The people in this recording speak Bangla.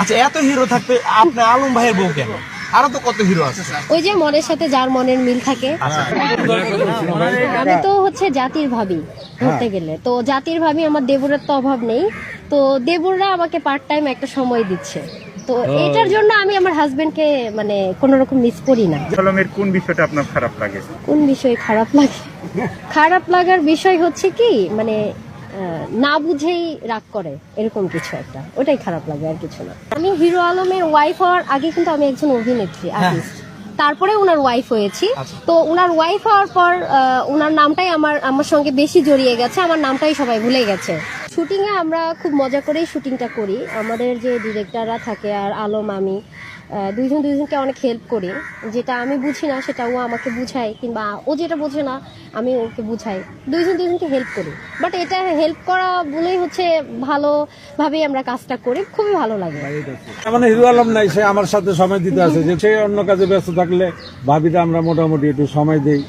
আচ্ছা এত হিরো থাকতে আপনি আলম ভাইয়ের বউ কেন? আরও তো কত হিরো আছে? ওই যে মনের সাথে যার মনের মিল থাকে। আমি তো হচ্ছে জাতির ভাবি ধরতে গেলে। তো জাতির ভাবি আমার দেবরের তো অভাব নেই। তো দেবররা আমাকে পার্ট টাইম একটা সময় দিচ্ছে। তো এটার জন্য আমি আমার হাজবেন্ডকে মানে কোনো রকম মিস করি না। কলমের কোন বিষয়টা আপনার খারাপ লাগে? কোন বিষয়ে খারাপ লাগে? খারাপ লাগার বিষয় হচ্ছে কি? মানে না বুঝেই রাগ করে এরকম কিছু একটা। ওটাই খারাপ লাগে আর কিছু না। আমি হিরো আলমের ওয়াইফ হওয়ার আগে কিন্তু আমি একজন অভিনেত্রী আর্টিস্ট তারপরে ওনার ওয়াইফ হয়েছি। তো ওনার ওয়াইফ হওয়ার পর ওনার নামটাই আমার আমার সঙ্গে বেশি জড়িয়ে গেছে আমার নামটাই সবাই ভুলে গেছে। শুটিং এ আমরা খুব মজা করেই শুটিংটা করি। আমাদের যে ডিরেক্টররা থাকে আর আলম আমি দুইজন দুইজনকে অনেক হেল্প করি। যেটা আমি বুঝি না, সেটা ও আমাকে বুঝায়, কিংবা ও যেটা বোঝে না, আমি ওকে বুঝাই। দুইজন দুইজনকে হেল্প করি। বাট এটা হেল্প করা বলেই হচ্ছে ভালোভাবেই আমরা কাজটা করি, খুবই ভালো লাগে। মানে হিরো আলম নাই, সে আমার সাথে সময় দিতে আছে যে সে অন্য কাজে ব্যস্ত থাকলে ভাবিতে আমরা মোটামুটি একটু সময় দেই।